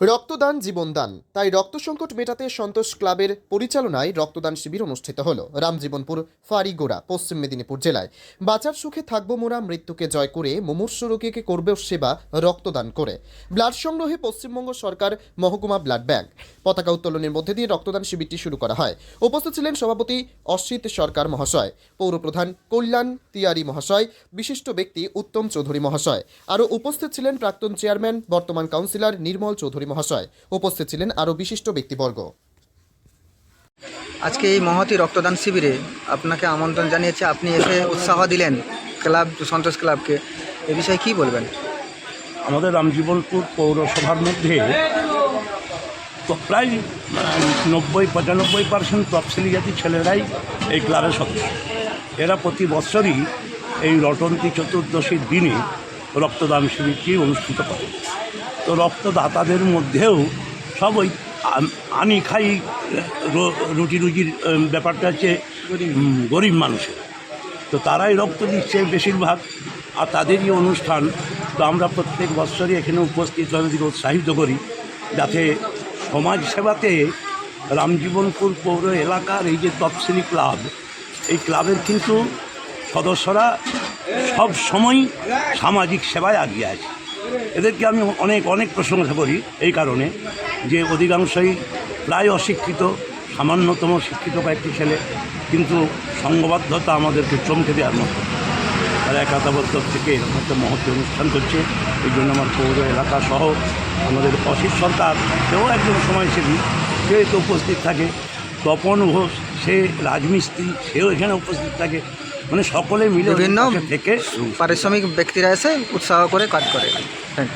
রক্তদান জীবনদান। তাই রক্ত সংকট মেটাতে সন্তোষ ক্লাবের পরিচালনায় রক্তদান শিবির অনুষ্ঠিত হল। রামজীবনপুর ফারিগোড়া, পশ্চিম মেদিনীপুর জেলায়। বাঁচার সুখে থাকব মোরা, মৃত্যুকে জয় করে, মুমূর্ষ রোগীকে করবে সেবা, রক্তদান করে। ব্লাড সংগ্রহে পশ্চিমবঙ্গ সরকার, মহকুমা ব্লাড ব্যাংক। পতাকা উত্তোলনের মধ্যে দিয়ে রক্তদান শিবিরটি শুরু করা হয়। উপস্থিত ছিলেন সভাপতি অসিত সরকার মহাশয়, পৌরপ্রধান কল্যাণ তিয়ারি মহাশয়, বিশিষ্ট ব্যক্তি উত্তম চৌধুরী মহাশয়। আরও উপস্থিত ছিলেন প্রাক্তন চেয়ারম্যান, বর্তমান কাউন্সিলর নির্মল চৌধুরী মহাশয় উপস্থিত ছিলেন আরও বিশিষ্ট ব্যক্তিবর্গ। আজকে এই মহতি রক্তদান শিবিরে আপনাকে আমন্ত্রণ জানিয়েছে। আপনি এসে উৎসাহ দিলেন ক্লাব সন্তোষ ক্লাবকে। এ বিষয়ে কি বলবেন? আমাদের রামজীবনপুর পৌরসভার মধ্যে তো প্রায় নব্বই পঁচানব্বই পার্সেন্ট তফসিলি জাতি ছেলেরাই এই ক্লাবের সদস্য। এরা প্রতি বছরই এই রটন্তী চতুর্দশীর দিনে রক্তদান শিবিরটি অনুষ্ঠিত করে। রক্তদাতাদের মধ্যেও সব ওই আম- খাই রুটি রুজির ব্যাপারটা হচ্ছে গরিব মানুষের। তো তারাই রক্ত দিচ্ছে বেশিরভাগ, আর তাদেরই অনুষ্ঠান। তো আমরা প্রত্যেক বৎসরই এখানে উপস্থিত ওদেরকে উৎসাহিত করি, যাতে সমাজ সেবাতে রামজীবনপুর পৌর এলাকার এই যে তফসিলি ক্লাব, এই ক্লাবের কিন্তু সদস্যরা সব সময় সামাজিক সেবায় এগিয়ে আছে। এদেরকে আমি অনেক অনেক প্রশংসা করি এই কারণে যে অধিকাংশই প্রায় অশিক্ষিত, সামান্যতম শিক্ষিত কয়েকটি ছেলে, কিন্তু সংঘবদ্ধতা আমাদেরকে চমকে দেওয়ার মতো। তারা একাতাবদ্ধ থেকে এরকম একটা মহৎ অনুষ্ঠান করছে, এই জন্য আমার পৌর এলাকা সহ আমাদের অসিত সরকার, সেও একজন সময়সেবী, সে তো উপস্থিত থাকে। তপন ঘোষ, সে রাজমিস্ত্রি, সেও এখানে উপস্থিত থাকে। মানে সকলে মিলে বিভিন্ন পারিশ্রমিক ব্যক্তিরা এসে উৎসাহ করে কাজ করে। থ্যাংক